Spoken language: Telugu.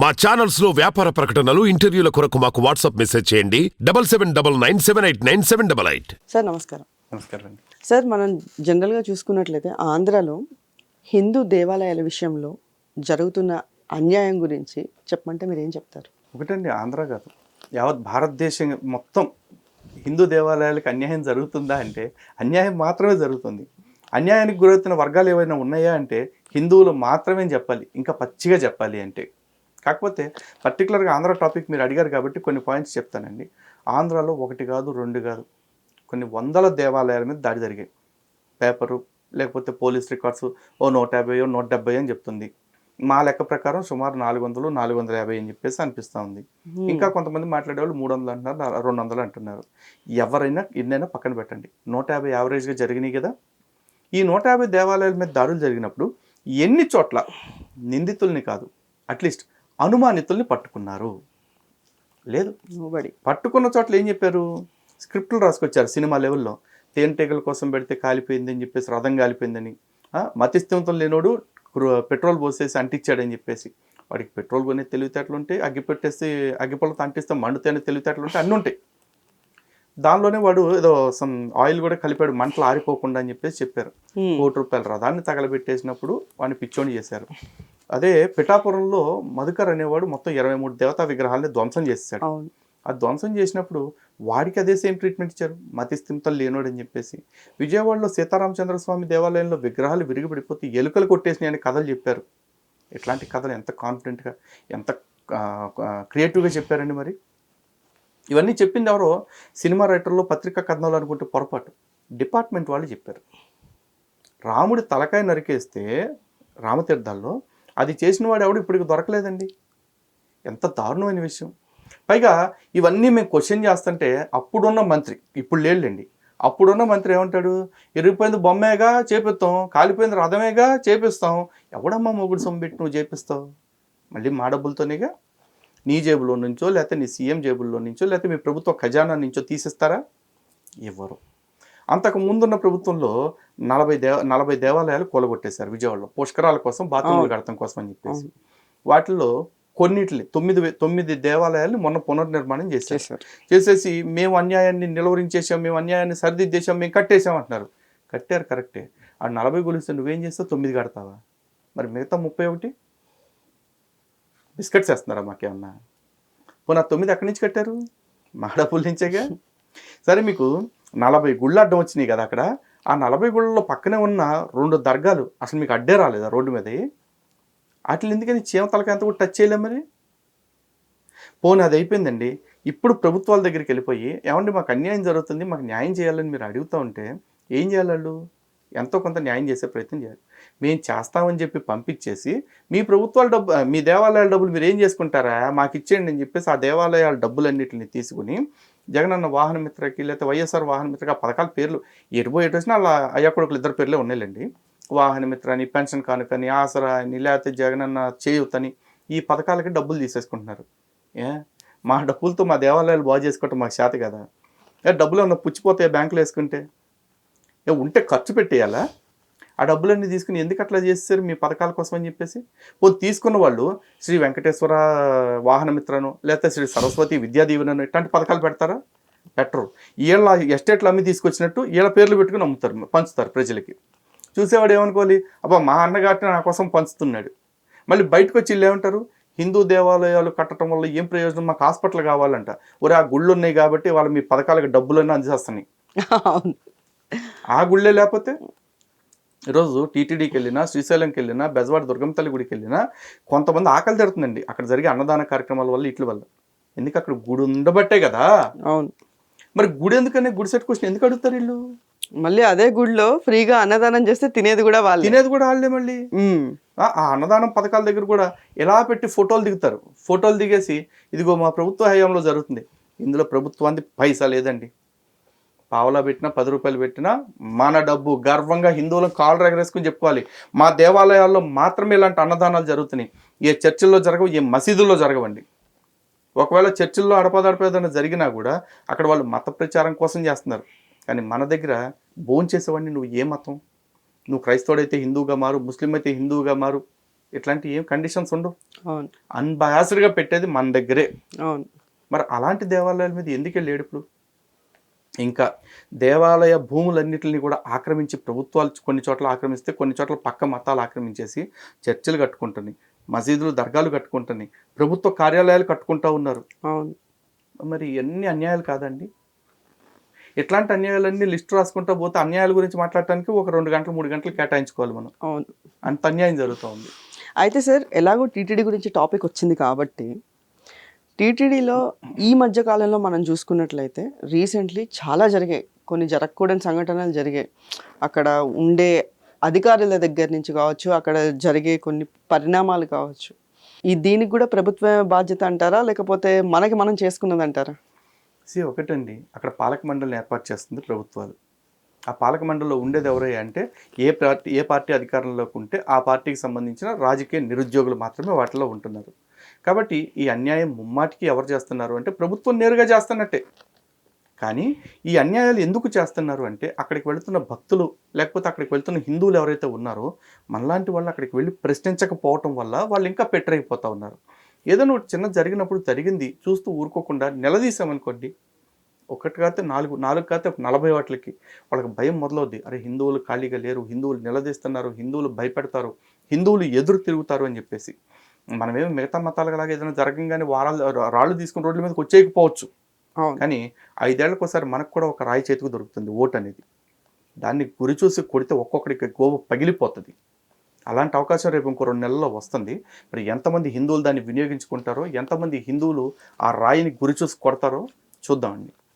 మా ఛానల్స్లో వ్యాపార ప్రకటనలు ఇంటర్వ్యూల కొరకు మాకు వాట్సాప్ మెసేజ్ చేయండి. Double seven double nine seven eight nine seven double eight. Sir నమస్కారం. నమస్కారం అండి. సార్ మనం జనరల్గా చూసుకున్నట్లయితే ఆంధ్రాలో హిందూ దేవాలయాల విషయంలో జరుగుతున్న అన్యాయం గురించి చెప్పమంటే మీరు ఏం చెప్తారు? ఒకటండి ఆంధ్ర కాదు. యావత్ భారతదేశం మొత్తం హిందూ దేవాలయాలకు అన్యాయం జరుగుతుందా అంటే అన్యాయం మాత్రమే జరుగుతుంది. అన్యాయానికి గురవుతున్న వర్గాలు ఏవైనా ఉన్నాయా అంటే హిందువులు మాత్రమే చెప్పాలి ఇంకా పచ్చిగా చెప్పాలి అంటే. కాకపోతే పర్టికులర్గా ఆంధ్ర టాపిక్ మీరు అడిగారు కాబట్టి కొన్ని పాయింట్స్ చెప్తానండి. ఆంధ్రాలో ఒకటి కాదు రెండు కాదు. కొన్ని వందల దేవాలయాల మీద దాడి జరిగాయి. పేపరు లేకపోతే పోలీస్ రికార్డ్స్ ఓ నూట యాభై నూట డెబ్బై అని చెప్తుంది. మా లెక్క ప్రకారం సుమారు నాలుగు వందలు నాలుగు వందల యాభై అని చెప్పేసి అనిపిస్తూ ఉంది. ఇంకా కొంతమంది మాట్లాడే వాళ్ళు మూడు వందలు అంటున్నారు రెండు వందలు అంటున్నారు. ఎవరైనా ఎన్నైనా పక్కన పెట్టండి. నూట యాభై యావరేజ్గా జరిగినాయి కదా. ఈ నూట యాభై దేవాలయాల మీద దాడులు జరిగినప్పుడు ఎన్ని చోట్ల నిందితుల్ని కాదు అట్లీస్ట్ అనుమానితుల్ని పట్టుకున్నారు. లేదు. పట్టుకున్న చోట్ల ఏం చెప్పారు? స్క్రిప్టులు రాసుకొచ్చారు సినిమా లెవెల్లో. తేనెటీగల కోసం పెడితే కాలిపోయింది అని చెప్పేసి రథం కాలిపోయిందని. మతిస్థిమితం లేనోడు పెట్రోల్ పోసేసి అంటించాడని చెప్పేసి. వాడికి పెట్రోల్ కొనే తెలివితేటలు ఉంటాయి అగ్గి పెట్టేసి అగ్గిపొలతో అంటిస్తే మండుతేనే తెలివితేటలు ఉంటాయి అన్నీ ఉంటాయి. దానిలోనే వాడు ఏదో సమ్ ఆయిల్ కూడా కలిపాడు మంటలు ఆరిపోకుండా అని చెప్పేసి చెప్పారు. కోటి రూపాయల రథాన్ని తగలబెట్టేసినప్పుడు వాడిని పిచ్చోని చేశారు. అదే పిఠాపురంలో మధుకర్ అనేవాడు మొత్తం ఇరవై మూడు దేవతా విగ్రహాలని ధ్వంసం చేశాడు ఆ ధ్వంసం చేసినప్పుడు వాడికి అదే సేమ్ ట్రీట్మెంట్ ఇచ్చారు. మతి స్థిమితలు లేనోడు అని చెప్పేసి. విజయవాడలో సీతారామచంద్ర స్వామి దేవాలయంలో విగ్రహాలు విరిగిపడిపోతే ఎలుకలు కొట్టేసినాయి అని కథలు చెప్పారు. ఇట్లాంటి కథలు ఎంత కాన్ఫిడెంట్గా ఎంత క్రియేటివ్గా చెప్పారండి మరి? ఇవన్నీ చెప్పింది ఎవరో సినిమా రైటర్లో పత్రికా కథనాలు అనుకుంటే పొరపాటు. డిపార్ట్మెంట్ వాళ్ళు చెప్పారు. రాముడి తలకాయ నరికేస్తే రామతీర్థాల్లో అది చేసిన వాడు ఎవడు ఇప్పటికి దొరకలేదండి. ఎంత దారుణమైన విషయం. పైగా ఇవన్నీ మేము క్వశ్చన్ చేస్తుంటే అప్పుడున్న మంత్రి ఇప్పుడు లేళ్ళండి అప్పుడున్న మంత్రి ఏమంటాడు? ఇరిగిపోయింది బొమ్మేగా చేపిస్తాం కాలిపోయింది రథమేగా చేపిస్తాం. ఎవడమ్మా మొగుడు సొమ్మెట్టి నువ్వు చేపిస్తావు? మళ్ళీ మా డబ్బులతోనేగా? నీ జేబులో నుంచో లేకపోతే నీ సీఎం జేబుల్లో నుంచో లేకపోతే మీ ప్రభుత్వ ఖజానా నుంచో తీసిస్తారా? ఇవ్వరు అంతకు ముందున్న ప్రభుత్వంలో నలభై దేవ నలభై దేవాలయాలు కూలగొట్టేశారు విజయవాడలో. పుష్కరాల కోసం బాత్రూములు. కడతాం కోసం అని చెప్పేసి. వాటిల్లో కొన్నిటిని తొమ్మిది తొమ్మిది దేవాలయాల్ని మొన్న పునర్నిర్మాణం చేశారు. చేశారు. చేసేసి మేము అన్యాయాన్ని నిలువరించేసాం మేము అన్యాయాన్ని సరిదిద్దేశాం మేము కట్టేసాం అంటున్నారు. కట్టారు కరెక్టే. ఆ నలభై గులిస్తే నువ్వేం చేస్తావు? తొమ్మిది కడతావా? మరి మిగతా ముప్పై ఒకటి? బిస్కెట్స్ వేస్తున్నారా మాకేమన్నా? పోనీ ఆ తొమ్మిది ఎక్కడి నుంచి కట్టారు? మా డబ్బుల నుంచేగా సరే మీకు నలభై గుళ్ళు అడ్డం వచ్చినాయి కదా అక్కడ. ఆ నలభై గుళ్ళలో పక్కనే ఉన్న రెండు దర్గాలు అసలు మీకు అడ్డే రాలేదా రోడ్డు మీద వాటిని ఎందుకని చీమతలకి అంత కూడా టచ్ చేయలేం మరి? పోనీ అది అయిపోయిందండి. ఇప్పుడు ప్రభుత్వాల దగ్గరికి వెళ్ళిపోయి ఏమండి మాకు అన్యాయం జరుగుతుంది మాకు న్యాయం చేయాలని మీరు అడుగుతూ ఉంటే ఏం చేయాలి వాళ్ళు? ఎంతో కొంత న్యాయం చేసే ప్రయత్నం చేయాలి. మేము చేస్తామని చెప్పి పంపించేసి మీ ప్రభుత్వాల డబ్బు మీ దేవాలయాల డబ్బులు మీరు ఏం చేసుకుంటారా? మాకు ఇచ్చేయండి అని చెప్పేసి ఆ దేవాలయాల డబ్బులన్నింటిని తీసుకుని జగనన్న వాహన మిత్రకి లేకపోతే వైఎస్ఆర్ వాహన మిత్రకి ఆ పథకాల పేర్లు ఎటుపో ఎటు వచ్చినా అలా అయ్యా కొడుకులు ఇద్దరు పేర్లే ఉన్నాయండి వాహన మిత్ర అని పెన్షన్ కానుకని ఆసరా అని లేకపోతే జగనన్న చేయూతని ఈ పథకాలకి డబ్బులు తీసేసుకుంటున్నారు. ఏ? మా డబ్బులతో మా దేవాలయాలు బాగు చేసుకోవటం మాకు చేత కదా. ఏ డబ్బులు ఏమన్నా పుచ్చిపోతాయి బ్యాంకులో వేసుకుంటే? ఏ ఉంటే ఖర్చు పెట్టేయాలా? ఆ డబ్బులన్నీ తీసుకుని ఎందుకు అట్లా చేస్తారు మీ పథకాల కోసం అని చెప్పేసి? పో తీసుకున్న వాళ్ళు శ్రీ వెంకటేశ్వర వాహన మిత్రను లేకపోతే శ్రీ సరస్వతి విద్యా దీవెనను ఇట్లాంటి పథకాలు పెడతారా? పెట్టరు. వీళ్ళ ఎస్టేట్లు అమ్మి తీసుకొచ్చినట్టు వీళ్ళ పేర్లు పెట్టుకుని అమ్ముతారు పంచుతారు ప్రజలకి. చూసేవాడు ఏమనుకోవాలి? అబ్బా మా అన్నగాటి నా కోసం పంచుతున్నాడు. మళ్ళీ బయటకు వచ్చి వీళ్ళు ఏమంటారు? హిందూ దేవాలయాలు కట్టడం వల్ల ఏం ప్రయోజనం? మాకు హాస్పిటల్ కావాలంట. ఒరే ఆ గుళ్ళు ఉన్నాయి కాబట్టి వాళ్ళు మీ పథకాలకు డబ్బులన్నీ అందిస్తున్నాయి అవును. ఆ గుళ్ళే లేకపోతే? ఈరోజు టీటీడీకి వెళ్ళినా శ్రీశైలంకి వెళ్ళినా బెజవాడ దుర్గం తల్లి గుడికి వెళ్ళినా కొంతమంది ఆకలి జరుగుతుందండి అక్కడ జరిగే అన్నదాన కార్యక్రమాల వల్ల ఇట్ల వల్ల. ఎందుకు అక్కడ గుడి ఉండబట్టే కదా? అవును. మరి గుడి ఎందుకనే గుడి సెట్ క్వశ్చన్ ఎందుకు అడుగుతారు వీళ్ళు? మళ్ళీ అదే గుడిలో ఫ్రీగా అన్నదానం చేస్తే తినేది కూడా వాళ్ళే. తినేది కూడా వాళ్ళే మళ్ళీ? ఆ అన్నదానం పథకాల దగ్గర కూడా ఎలా పెట్టి ఫోటోలు దిగుతారు? ఫోటోలు దిగేసి ఇదిగో మా ప్రభుత్వ హయాంలో జరుగుతుంది. ఇందులో ప్రభుత్వానికి పైసా లేదండి. పావలా పెట్టినా పది రూపాయలు పెట్టినా మన డబ్బు గర్వంగా హిందువులను కాళ్ళు ఎగరేసుకుని చెప్పుకోవాలి. మా దేవాలయాల్లో మాత్రమే ఇలాంటి అన్నదానాలు జరుగుతున్నాయి. ఏ చర్చిల్లో జరగవు ఏ మసీదుల్లో జరగవండి. ఒకవేళ చర్చిల్లో అడపదడపేదన జరిగినా కూడా అక్కడ వాళ్ళు మత ప్రచారం కోసం చేస్తున్నారు. కానీ మన దగ్గర భోంచేసేవాడిని నువ్వు ఏ మతం? నువ్వు క్రైస్తవుడైతే హిందువుగా మారు ముస్లిం అయితే హిందువుగా మారు. ఇట్లాంటి ఏం కండిషన్స్ ఉండవు. అన్బయాస్డ్గా పెట్టేది మన దగ్గరే. మరి అలాంటి దేవాలయాల మీద ఎందుకు వెళ్ళాడు ఇప్పుడు? ఇంకా దేవాలయ భూములన్నిటిని కూడా ఆక్రమించి ప్రభుత్వాలు కొన్ని చోట్ల ఆక్రమిస్తే కొన్ని చోట్ల పక్క మతాలు ఆక్రమించేసి చర్చిలు కట్టుకుంటున్నాయి మసీదులు దర్గాలు కట్టుకుంటున్నాయి ప్రభుత్వ కార్యాలయాలు కట్టుకుంటా ఉన్నారు. మరి ఎన్ని అన్యాయాలు కాదండి. ఇట్లాంటి అన్యాయాలన్నీ లిస్ట్ రాసుకుంటా పోతే అన్యాయాల గురించి మాట్లాడటానికి ఒక రెండు గంటలు మూడు గంటలు కేటాయించుకోవాలి మనం. అవును. అంత అన్యాయం జరుగుతూ ఉంది. అయితే సార్ ఎలాగో టీటీడీ గురించి టాపిక్ వచ్చింది కాబట్టి టీటీడీలో ఈ మధ్య కాలంలో మనం చూసుకున్నట్లయితే రీసెంట్లీ చాలా జరిగాయి. కొన్ని జరగకూడని సంఘటనలు జరిగాయి. అక్కడ ఉండే అధికారుల దగ్గర నుంచి కావచ్చు అక్కడ జరిగే కొన్ని పరిణామాలు కావచ్చు. ఈ దీనికి కూడా ప్రభుత్వ బాధ్యత అంటారా? లేకపోతే మనకి మనం చేసుకున్నది అంటారా సి ఒకటండి. అక్కడ పాలక మండలిని ఏర్పాటు చేస్తుంది ప్రభుత్వాలు. ఆ పాలక మండలిలో ఉండేది ఎవరై అంటే ఏ పార్టీ ఏ పార్టీ అధికారంలోకి ఉంటే ఆ పార్టీకి సంబంధించిన రాజకీయ నిరుద్యోగులు మాత్రమే వాటిలో ఉంటున్నారు. కాబట్టి ఈ అన్యాయం ముమ్మాటికి ఎవరు చేస్తున్నారు అంటే ప్రభుత్వం నేరుగా చేస్తున్నట్టే. కానీ ఈ అన్యాయాలు ఎందుకు చేస్తున్నారు అంటే అక్కడికి వెళుతున్న భక్తులు లేకపోతే అక్కడికి వెళ్తున్న హిందువులు ఎవరైతే ఉన్నారో మనలాంటి వాళ్ళు అక్కడికి వెళ్ళి ప్రశ్నించకపోవటం వల్ల వాళ్ళు ఇంకా పెట్టరైపోతూ ఉన్నారు. ఏదైనా చిన్న జరిగినప్పుడు జరిగింది చూస్తూ ఊరుకోకుండా నిలదీసామనుకోండి ఒకటి కాతే నాలుగు నాలుగు కాతే ఒక నలభై వాటికి వాళ్ళకి భయం మొదలవుద్ది. అరే హిందువులు ఖాళీగా లేరు హిందువులు నిలదీస్తున్నారు హిందువులు భయపెడతారు హిందువులు ఎదురు తిరుగుతారు అని చెప్పేసి. మనమేమి మిగతా మతాలలాగా ఏదైనా జరగంగానే వారాలు రాళ్ళు తీసుకుని రోడ్ల మీదకి వచ్చేయకపోవచ్చు. కానీ ఐదేళ్ళకు ఒకసారి మనకు కూడా ఒక రాయి చేతికి దొరుకుతుంది ఓటు అనేది దాన్ని గురి చూసి కొడితే ఒక్కొక్కడికి గోవ పగిలిపోతుంది. అలాంటి అవకాశం రేపు ఇంకో రెండు నెలల్లో వస్తుంది. మరి ఎంతమంది హిందువులు దాన్ని వినియోగించుకుంటారో ఎంతమంది హిందువులు ఆ రాయిని గురి చూసి కొడతారో చూద్దామండి.